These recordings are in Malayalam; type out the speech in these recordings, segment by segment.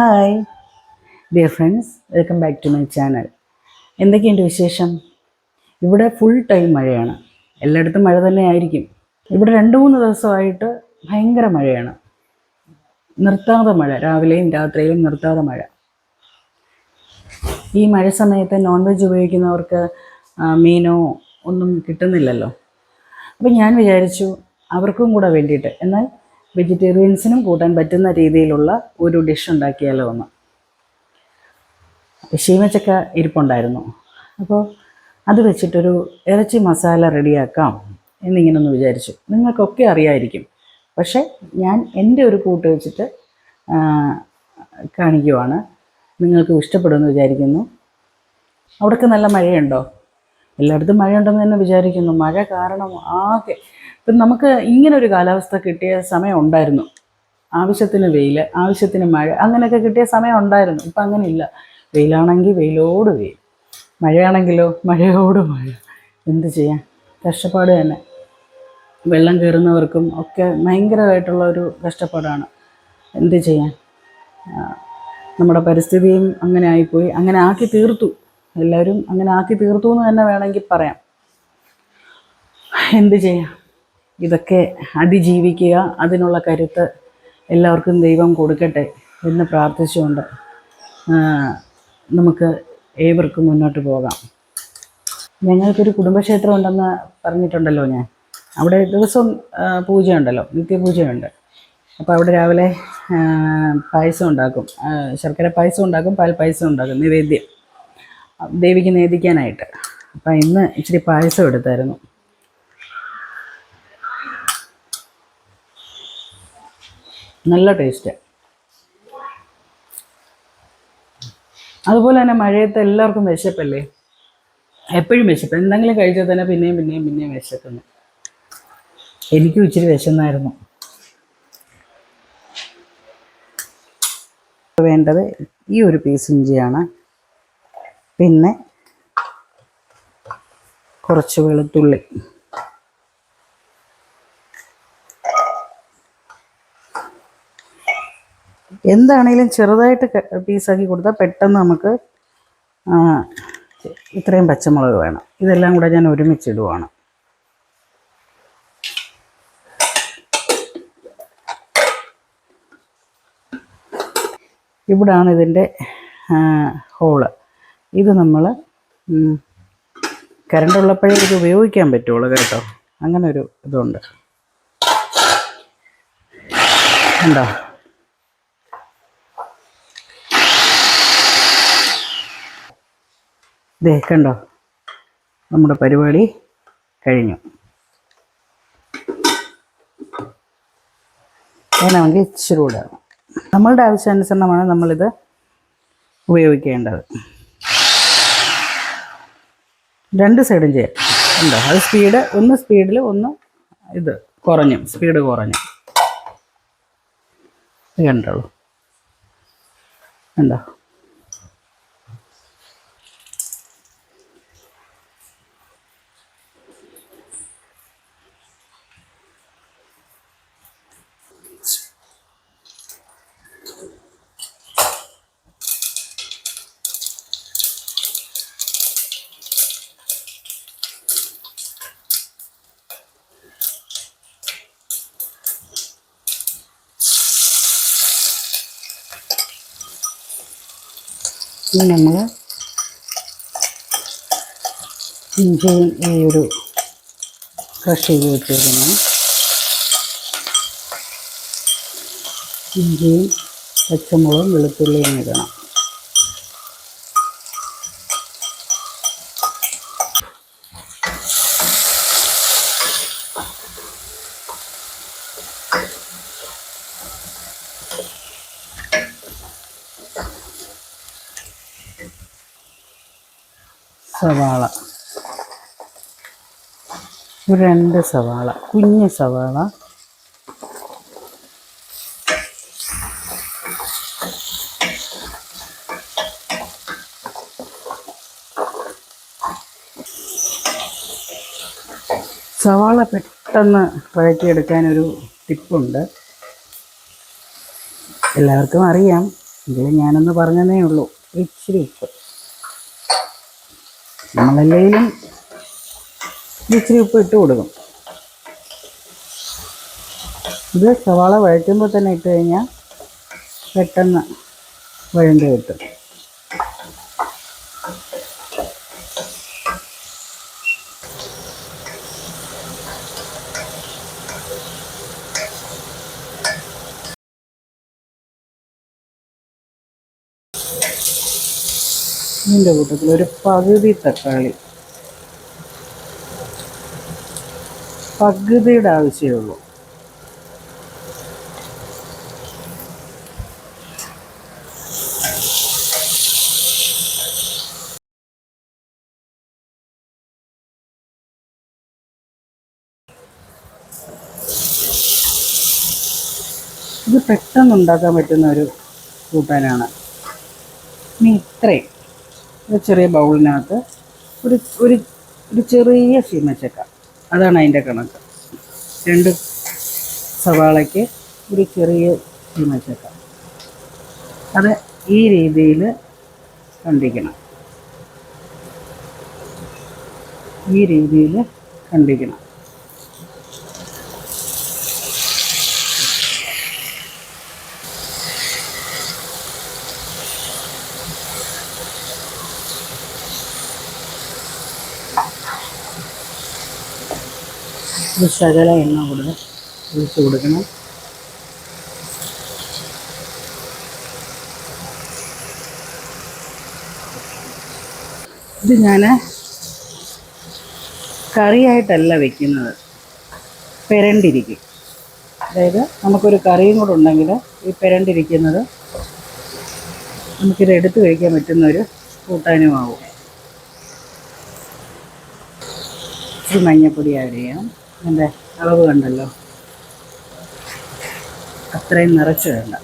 Hi. Dear friends welcome back to my channel എന്തൊക്കെയുണ്ട് വിശേഷം? ഇവിടെ ഫുൾ ടൈം മഴയാണ്. എല്ലായിടത്തും മഴ തന്നെ ആയിരിക്കും. ഇവിടെ രണ്ട് മൂന്ന് ദിവസമായിട്ട് ഭയങ്കര മഴയാണ്. നിർത്താതെ മഴ. രാവിലെയും രാത്രിയിലും നിർത്താതെ മഴ. ഈ മഴ സമയത്ത് നോൺ വെജ് ഉപയോഗിക്കുന്നവർക്ക് മീനോ ഒന്നും കിട്ടുന്നില്ലല്ലോ. അപ്പം ഞാൻ വിചാരിച്ചു അവർക്കും കൂടെ വേണ്ടിയിട്ട്. എന്നാൽ വെജിറ്റേറിയൻസിനും കൂട്ടാൻ പറ്റുന്ന രീതിയിലുള്ള ഒരു ഡിഷ് ഉണ്ടാക്കിയാലോ ഒന്ന് ശീമച്ചക്ക ഇരിപ്പുണ്ടായിരുന്നു. അപ്പോൾ അത് വെച്ചിട്ടൊരു ഇറച്ചി മസാല റെഡിയാക്കാം എന്നിങ്ങനെ ഒന്ന് വിചാരിച്ചു. നിങ്ങൾക്കൊക്കെ അറിയായിരിക്കും. പക്ഷേ ഞാൻ എന്റെ ഒരു കൂട്ട് വെച്ചിട്ട് കാണിക്കുവാണ്. നിങ്ങൾക്ക് ഇഷ്ടപ്പെടുമെന്ന് വിചാരിക്കുന്നു. അവിടെയൊക്കെ നല്ല മഴയുണ്ടോ? എല്ലായിടത്തും മഴയുണ്ടെന്ന് തന്നെ വിചാരിക്കുന്നു. മഴ കാരണം ആകെ ഇപ്പം നമുക്ക് ഇങ്ങനെ ഒരു കാലാവസ്ഥ കിട്ടിയ സമയം ഉണ്ടായിരുന്നു. ആവശ്യത്തിന് വെയിൽ ആവശ്യത്തിന് മഴ അങ്ങനെയൊക്കെ കിട്ടിയ സമയം ഉണ്ടായിരുന്നു. ഇപ്പം അങ്ങനെയില്ല. വെയിലാണെങ്കിൽ വെയിലോട് വെയിൽ. മഴയാണെങ്കിലോ മഴയോട് മഴ. എന്ത് ചെയ്യാം കഷ്ടപ്പാട് തന്നെ. വെള്ളം കയറുന്നവർക്കും ഒക്കെ ഭയങ്കരമായിട്ടുള്ള ഒരു കഷ്ടപ്പാടാണ്. എന്ത് ചെയ്യാൻ? നമ്മുടെ പരിസ്ഥിതിയും അങ്ങനെ ആയിപ്പോയി. അങ്ങനെ ആക്കി തീർത്തു. എല്ലാവരും അങ്ങനെ ആക്കി തീർത്തു എന്ന് തന്നെ വേണമെങ്കിൽ പറയാം. എന്ത് ചെയ്യാം? ഇതൊക്കെ അതിജീവിക്കുക അതിനുള്ള കരുത്ത് എല്ലാവർക്കും ദൈവം കൊടുക്കട്ടെ എന്ന് പ്രാർത്ഥിച്ചുകൊണ്ട് നമുക്ക് ഏവർക്കും മുന്നോട്ട് പോകാം. ഞങ്ങൾക്കൊരു കുടുംബക്ഷേത്രം ഉണ്ടെന്ന് പറഞ്ഞിട്ടുണ്ടല്ലോ ഞാൻ. അവിടെ ദിവസവും പൂജയുണ്ടല്ലോ നിത്യപൂജയുണ്ട്. അപ്പോൾ അവിടെ രാവിലെ പായസം ഉണ്ടാക്കും. ശർക്കര പായസം ഉണ്ടാക്കും പാൽ പായസം ഉണ്ടാക്കും നിവേദ്യം. ദേവിക്ക് നേദിക്കാനായിട്ട്. അപ്പം ഇന്ന് ഇച്ചിരി പായസം എടുത്തായിരുന്നു. നല്ല ടേസ്റ്റ് അതുപോലെ തന്നെ മഴയത്ത് എല്ലാവർക്കും വിശപ്പല്ലേ? എപ്പോഴും വിശപ്പ്. എന്തെങ്കിലും കഴിച്ചാൽ തന്നെ പിന്നെയും പിന്നെയും പിന്നെയും വിശക്കുന്നു. എനിക്കും ഇച്ചിരി വിശന്നായിരുന്നു. വേണ്ടത് ഈ ഒരു പീസ് ഇഞ്ചിയാണ്. പിന്നെ കുറച്ച് വെളുത്തുള്ളി. എന്താണേലും ചെറുതായിട്ട് പീസാക്കി കൊടുത്താൽ പെട്ടെന്ന് നമുക്ക് ഇത്രയും പച്ചമുളക് വേണം. ഇതെല്ലാം കൂടെ ഞാൻ ഒരുമിച്ചിടുവാണ്. ഇവിടാണ് ഇതിന്റെ ഹോൾ. ഇത് നമ്മൾ കരണ്ടുള്ളപ്പോഴേ ഇത് ഉപയോഗിക്കാൻ പറ്റുള്ളൂ കേട്ടോ. അങ്ങനെ ഒരു ഇതുണ്ട്. ഉണ്ടോ ദേ കണ്ടോ? നമ്മുടെ പരിപാടി കഴിഞ്ഞു. വേണമെങ്കിൽ ഇച്ചിരി കൂടെ. നമ്മളുടെ ആവശ്യാനുസരണമാണ് നമ്മളിത് ഉപയോഗിക്കേണ്ടത്. രണ്ട് സൈഡും ചെയ്യാം. ഉണ്ടോ അത് സ്പീഡ് ഒന്ന് സ്പീഡിൽ ഒന്ന് ഇത് കുറഞ്ഞു. സ്പീഡ് കുറഞ്ഞു. കണ്ടോളൂ. ഉണ്ടോ ഇനി നമ്മൾ ഇഞ്ചിയും ഈ ഒരു ക്രഷ് ചെയ്ത് വെച്ചേക്കുന്നു. ഇഞ്ചിയും പച്ചമുളകും വെളുത്തുള്ളിയും ഇടണം. സവാള. ഒരു രണ്ട് സവാള കുഞ്ഞ് സവാള. സവാള പെട്ടെന്ന് വഴറ്റിയെടുക്കാനൊരു ടിപ്പുണ്ട്. എല്ലാവർക്കും അറിയാം. എങ്കിലും ഞാനൊന്ന് പറഞ്ഞതേ ഉള്ളൂ. ഇച്ചിരി ഉപ്പ്. നമ്മളെല്ലെങ്കിലും ഇച്ചിരി ഉപ്പ് ഇട്ട് കൊടുക്കും. ഇത് സവാള വഴറ്റുമ്പോൾ തന്നെ ഇട്ട് കഴിഞ്ഞാൽ പെട്ടെന്ന് വഴണ്ട് കിട്ടും. ഇതിന്റെ കൂട്ടത്തിൽ ഒരു പകുതി തക്കാളി. പകുതിയുടെ ആവശ്യമേ ഉള്ളൂ. ഇത് പെട്ടെന്ന് ഉണ്ടാക്കാൻ പറ്റുന്ന ഒരു കൂട്ടാനാണ്. ഇനി ഇത്രയും. ഒരു ചെറിയ ബൗളിനകത്ത് ഒരു ഒരു ഒരു ചെറിയ ചീമച്ചക്ക അതാണ് അതിന്റെ കണക്ക്. രണ്ട് സവാളയ്ക്ക് ഒരു ചെറിയ ചീമച്ചക്ക അത് ഈ രീതിയിൽ കണ്ടിക്കണം. ഈ രീതിയിൽ കണ്ടിക്കണം. ഒരു ശകല എണ്ണ കൂടെ ഒഴിച്ച് കൊടുക്കണം. ഇത് ഞാൻ കറിയായിട്ടല്ല വെക്കുന്നത്. പെരണ്ടിരിക്കും. അതായത് നമുക്കൊരു കറിയും കൂടെ ഉണ്ടെങ്കിൽ ഈ പെരണ്ടിരിക്കുന്നത് നമുക്കിത് എടുത്ത് കഴിക്കാൻ പറ്റുന്ന ഒരു കൂട്ടാനുമാവും. ഇച്ചിരി മഞ്ഞപ്പൊടി ആഡ് ചെയ്യാം. എന്റെ അളവ് കണ്ടല്ലോ. അത്രയും നിറച്ച് വേണ്ട.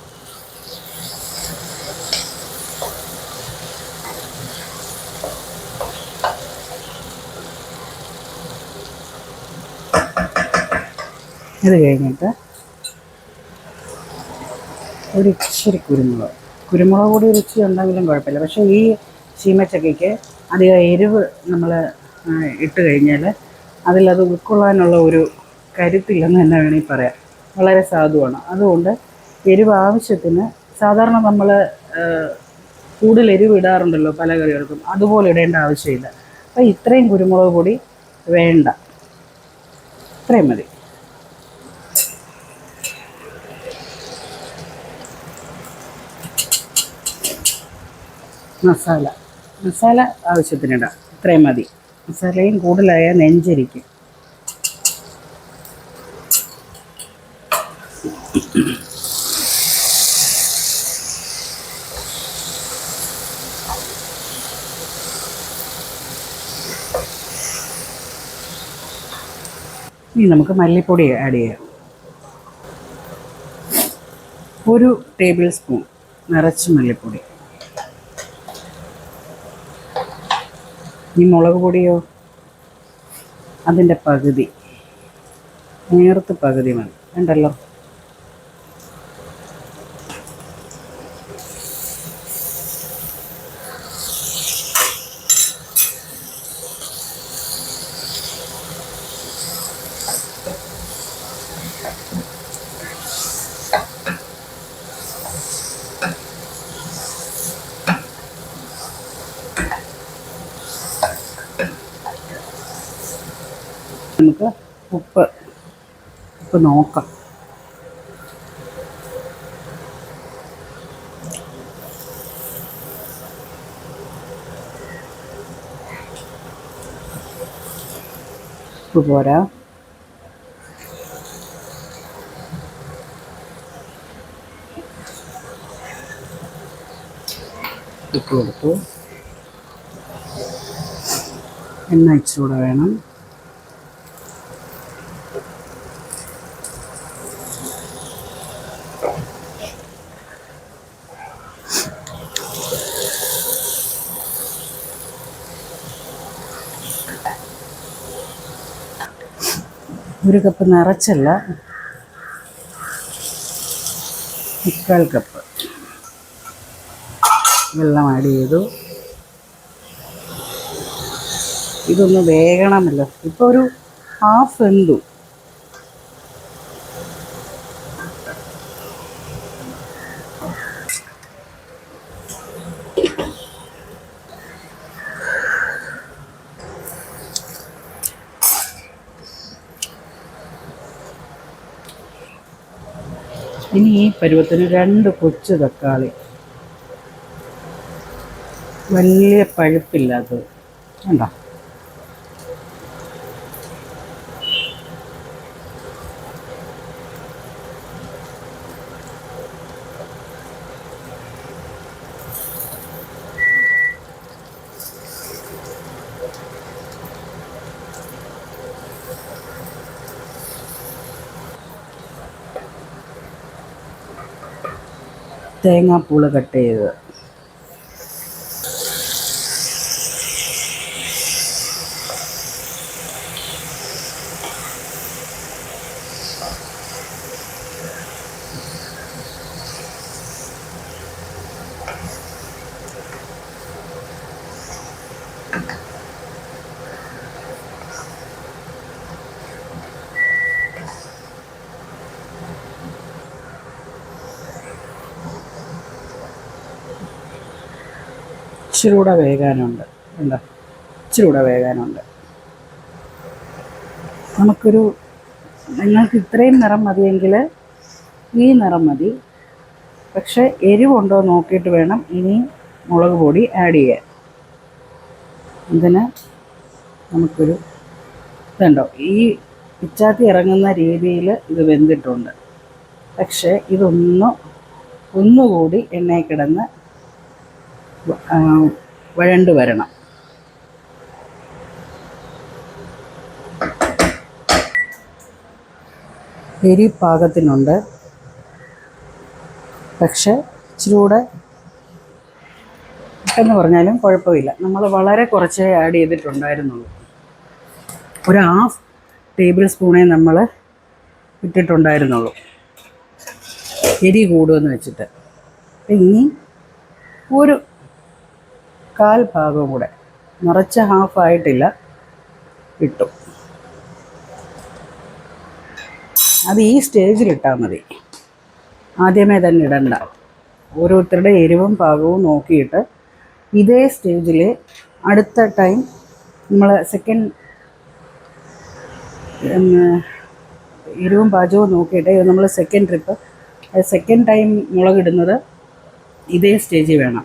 ഇത് കഴിഞ്ഞിട്ട് ഒരു ഇച്ചിരി കുരുമുളക്. കുരുമുളക് കൂടി രുചി ഉണ്ടെങ്കിലും കുഴപ്പമില്ല. പക്ഷേ ഈ ചീമച്ചക്കയ്ക്ക് അധികം എരിവ് നമ്മൾ ഇട്ട് കഴിഞ്ഞാൽ അതിലത് ഉൾക്കൊള്ളാനുള്ള ഒരു കരുത്തില്ലെന്ന് തന്നെ വേണമെങ്കിൽ പറയാം. വളരെ സാധുവാണ്. അതുകൊണ്ട് എരിവ് ആവശ്യത്തിന് സാധാരണ നമ്മൾ കൂടുതൽ എരിവ് ഇടാറുണ്ടല്ലോ പല കറികൾക്കും. അതുപോലെ ഇടേണ്ട ആവശ്യമില്ല. അപ്പോൾ ഇത്രയും കുരുമുളക് പൊടി വേണ്ട. ഇത്രയും മതി. മസാല. മസാല ആവശ്യത്തിനിടാം ഇത്രയും മതി. മസാലയും കൂടുതലായാൽ നെഞ്ചരിക്കും. ഇനി നമുക്ക് മല്ലിപ്പൊടി ആഡ് ചെയ്യാം. ഒരു ടേബിൾ സ്പൂൺ നിറച്ച് മല്ലിപ്പൊടി. ഈ മുളക് പൊടിയോ? അതിന്റെ പകുതി. നേർത്ത് പകുതി മതി. ഉണ്ടല്ലോ നമുക്ക് ഉപ്പ്. ഉപ്പ് നോക്കാം. ഉപ്പ് പോരാ. ഇട്ട് കൊടുത്തു. എണ്ണ ഇച്ചിരൂടെ വേണം. ഒരു കപ്പ് നിറച്ചല്ല. മുക്കാൽ കപ്പ് വെള്ളം ആഡ് ചെയ്തു. ഇതൊന്ന് വേകണമല്ലോ. ഇപ്പോൾ ഒരു ഹാഫ് വെന്തു ഇനി ഈ പരുവത്തിന് രണ്ട് കൊച്ചു തക്കാളി. വലിയ പഴുപ്പില്ലാത്തത് കണ്ടോ? തേങ്ങാപ്പൂൾ കട്ട് ചെയ്തത്. ഇച്ചിരി കൂടെ വേകാനുണ്ട് എന്താ ഇച്ചിരി കൂടെ വേകാനുണ്ട് നമുക്കൊരു നിങ്ങൾക്ക് ഇത്രയും നിറം മതിയെങ്കിൽ ഈ നിറം മതി. പക്ഷേ എരിവുണ്ടോ നോക്കിയിട്ട് വേണം ഇനി മുളക് പൊടി ആഡ് ചെയ്യാൻ. ഇതിന് നമുക്കൊരു ഇതുണ്ടോ? ഈ പിച്ചാത്തി ഇറങ്ങുന്ന രീതിയിൽ ഇത് വെന്തിട്ടുണ്ട്. പക്ഷേ ഇതൊന്ന് ഒന്നുകൂടി എണ്ണയിൽ കിടന്ന് വഴണ്ട് വരണം. എരി പാകത്തിനുണ്ട്. പക്ഷെ ഇച്ചിരി കൂടെ എന്ന് പറഞ്ഞാലും കുഴപ്പമില്ല. നമ്മൾ വളരെ കുറച്ചേ ആഡ് ചെയ്തിട്ടുണ്ടായിരുന്നുള്ളൂ. ഒരു ഹാഫ് ടേബിൾ സ്പൂണേ നമ്മൾ ഇട്ടിട്ടുണ്ടായിരുന്നുള്ളൂ. എരി കൂടുമെന്ന് വെച്ചിട്ട്. ഇനി ഒരു കാൽ ഭാഗവും കൂടെ. നിറച്ച ഹാഫ് ആയിട്ടില്ല. ഇട്ടു. അത് ഈ സ്റ്റേജിൽ ഇട്ടാൽ മതി. ആദ്യമേ തന്നെ ഇടണ്ട. ഓരോരുത്തരുടെ എരിവും പാകവും നോക്കിയിട്ട് ഇതേ സ്റ്റേജിൽ അടുത്ത ടൈം നമ്മൾ സെക്കൻഡ് എരിവും പാചകവും നോക്കിയിട്ട് നമ്മൾ സെക്കൻഡ് ട്രിപ്പ് സെക്കൻഡ് ടൈം മുളകിടുന്നത് ഇതേ സ്റ്റേജിൽ വേണം.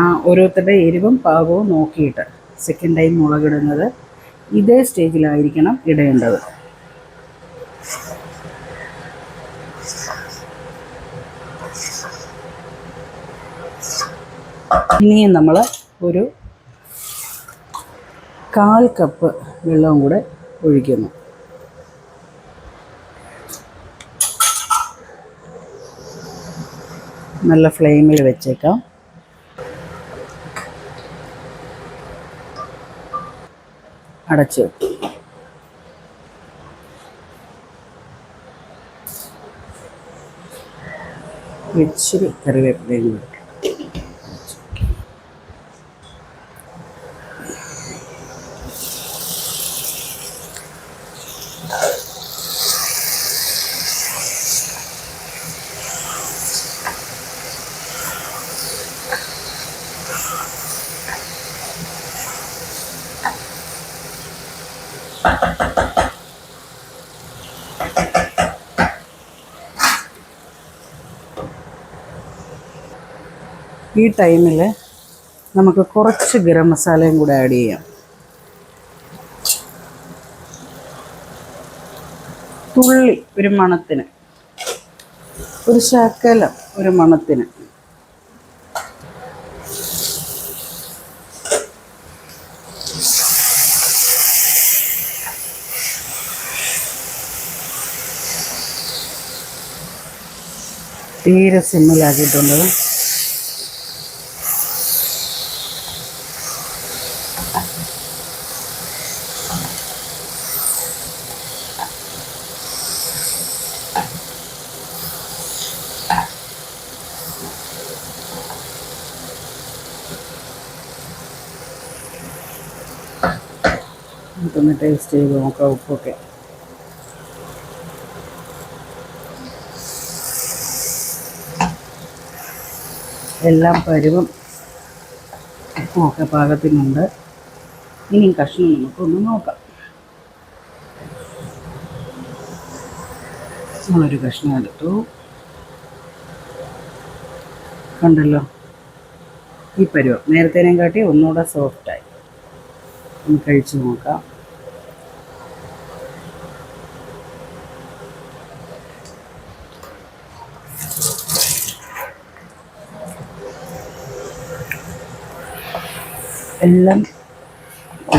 ആ ഓരോരുത്തരുടെ എരിവും പാകവും നോക്കിയിട്ട് സെക്കൻഡ് ടൈം മുളകിടുന്നത് ഇതേ സ്റ്റേജിലായിരിക്കണം ഇടേണ്ടത്. ഇനിയും നമ്മൾ ഒരു കാൽ കപ്പ് വെള്ളവും കൂടെ ഒഴിക്കുന്നു. നല്ല ഫ്ലെയിമിൽ വെച്ചേക്കാം. അടച്ചു വെക്കും. ഇച്ചിരി കറിവേപ്പിലയും കൂടി ഈ ടൈമിൽ നമുക്ക് കുറച്ച് ഗരം മസാലയും കൂടെ ആഡ് ചെയ്യാം. തുള്ളി ഒരു മണത്തിന്. ഒരു ശകലം ഒരു മണത്തിന്. തീരെ സിമ്മിലാക്കിയിട്ടുണ്ട് നമുക്കൊന്ന് ടേസ്റ്റ് ചെയ്ത് നോക്കാം ഉപ്പൊക്കെ. എല്ലാം പരുവും ഉപ്പുമൊക്കെ പാകത്തിനുണ്ട്. ഇനിയും കഷ്ണം നമുക്കൊന്ന് നോക്കാം. നമ്മളൊരു കഷ്ണം എടുത്തു. കണ്ടല്ലോ? ഈ പരുവം. നേരത്തേനേം കാട്ടി ഒന്നുകൂടെ സോഫ്റ്റായി ഒന്ന് കഴിച്ചു നോക്കാം. എല്ലാം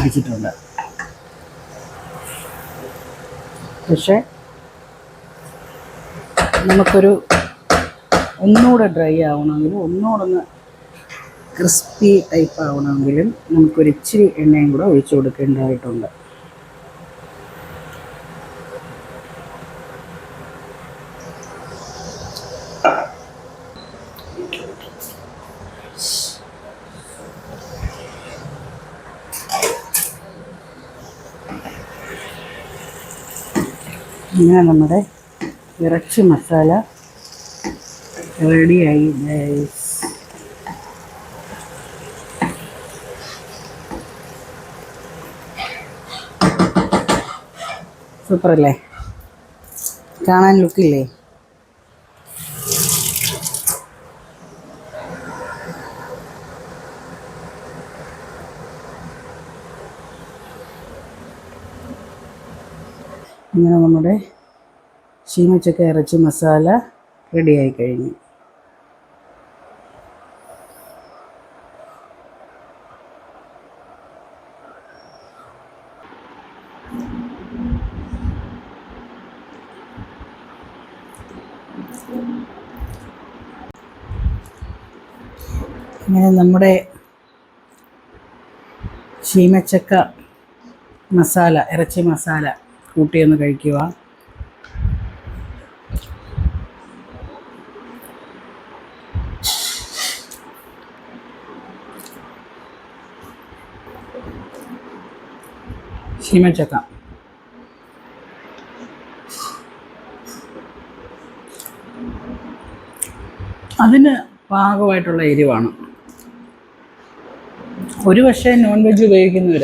പിടിച്ചിട്ടുണ്ട് പക്ഷേ നമുക്കൊരു ഒന്നുകൂടെ ഡ്രൈ ആവണമെങ്കിലും ഒന്നുകൂടെ ഒന്ന് ക്രിസ്പി ടൈപ്പ് ആവണമെങ്കിലും നമുക്കൊരിച്ചിരി എണ്ണയും കൂടെ ഒഴിച്ചു കൊടുക്കേണ്ടതായിട്ടുണ്ട്. ഇങ്ങനെ നമ്മുടെ ഇറച്ചി മസാല റെഡിയായി സൂപ്പർ അല്ലേ കാണാൻ ലുക്കില്ലേ ഇങ്ങനെ നമ്മുടെ ചീമച്ചക്ക ഇറച്ചി മസാല റെഡിയായി കഴിഞ്ഞു. ഇങ്ങനെ നമ്മുടെ ചീമച്ചക്ക മസാല ഇറച്ചി മസാല കൂട്ടിയൊന്ന് കഴിക്കുക ചീമച്ചക്ക അതിന് പാകമായിട്ടുള്ള എരിവാണ്. ഒരു പക്ഷേ നോൺ വെജ് ഉപയോഗിക്കുന്നവർ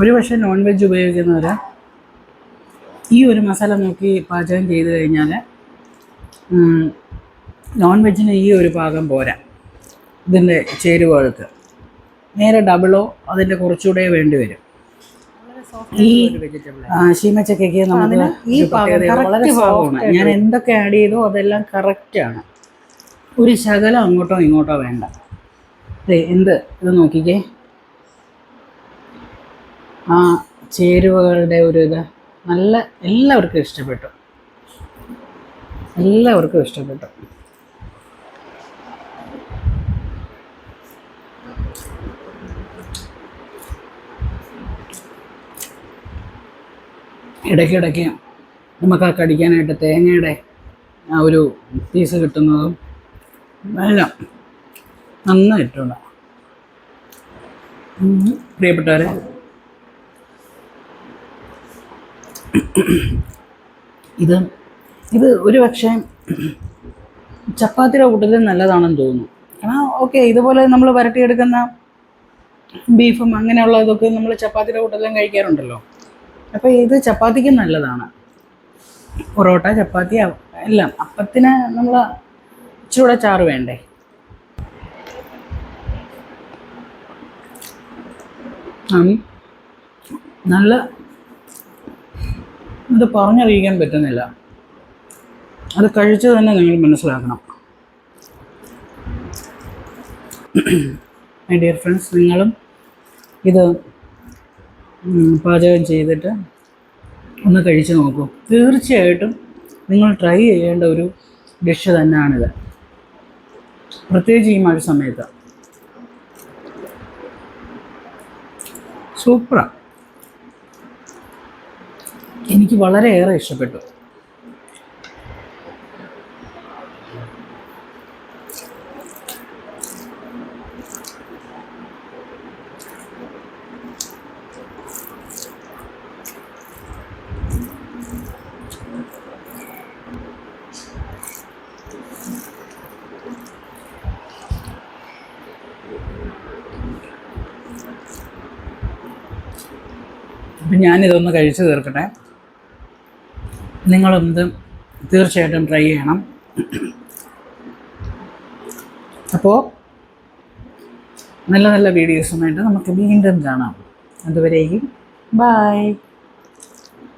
ഒരു പക്ഷേ നോൺ വെജ് ഉപയോഗിക്കുന്നവർ ഈ ഒരു മസാല നോക്കി പാചകം ചെയ്ത് കഴിഞ്ഞാൽ നോൺ വെജിന് ഈ ഒരു പാകം പോരാ. ഇതിന്റെ ചേരുവകൾക്ക്. നേരെ ഡബിളോ അതിന്റെ കുറച്ചുകൂടെ വേണ്ടി വരും. ഈ ശീമച്ചക്കയ്ക്ക് നമുക്ക് ഈ വളരെ ഞാൻ എന്തൊക്കെ ആഡ് ചെയ്തോ അതെല്ലാം കറക്റ്റാണ് ഒരു ശകലം അങ്ങോട്ടോ ഇങ്ങോട്ടോ വേണ്ട. എന്ത്? ഇത് നോക്കിക്കേ. ആ ചേരുവകളുടെ ഒരു ഇത്. നല്ല എല്ലാവർക്കും ഇഷ്ടപ്പെട്ടു. എല്ലാവർക്കും ഇഷ്ടപ്പെട്ടു. ഇടയ്ക്കിടയ്ക്ക് നമുക്ക് ആ കടിക്കാനായിട്ട് തേങ്ങയുടെ ആ ഒരു പീസ് കിട്ടുന്നതും എല്ലാം നന്നായിട്ടുണ്ട്. പ്രിയപ്പെട്ടവരെ. ഇത് ഇത് ഒരു പക്ഷേ ചപ്പാത്തിയുടെ കൂട്ടത്തിൽ നല്ലതാണെന്ന് തോന്നുന്നു. കാരണം ഓക്കെ ഇതുപോലെ നമ്മൾ വരട്ടിയെടുക്കുന്ന ബീഫും അങ്ങനെയുള്ള ഇതൊക്കെ നമ്മൾ ചപ്പാത്തിയുടെ കൂട്ടത്തിലും കഴിക്കാറുണ്ടല്ലോ. അപ്പോൾ ഇത് ചപ്പാത്തിക്ക് നല്ലതാണ്. പൊറോട്ട ചപ്പാത്തി എല്ലാം. അപ്പത്തിന് നമ്മൾ ഇച്ചിരൂടെ ചാറ് വേണ്ടേ. നല്ല ഇത് പറഞ്ഞറിയിക്കാൻ പറ്റുന്നില്ല. അത് കഴിച്ചു തന്നെ നിങ്ങൾ മനസ്സിലാക്കണം. മൈ ഡിയർ ഫ്രണ്ട്സ് നിങ്ങളും ഇത് പാചകം ചെയ്തിട്ട് ഒന്ന് കഴിച്ച് നോക്കൂ. തീർച്ചയായിട്ടും നിങ്ങൾ ട്രൈ ചെയ്യേണ്ട ഒരു ഡിഷ് തന്നെയാണിത്. പ്രത്യേകിച്ച് ഈ മഴ സമയത്ത്. സൂപ്പറാണ് എനിക്ക് വളരെയേറെ ഇഷ്ടപ്പെട്ടു. ഞാനിതൊന്ന് കഴിച്ചു തീർക്കട്ടെ. നിങ്ങളൊന്ന് തീർച്ചയായിട്ടും ട്രൈ ചെയ്യണം. അപ്പോൾ നല്ല നല്ല വീഡിയോസുമായിട്ട് നമുക്ക് വീണ്ടും കാണാം. അതുവരെയും ബായ്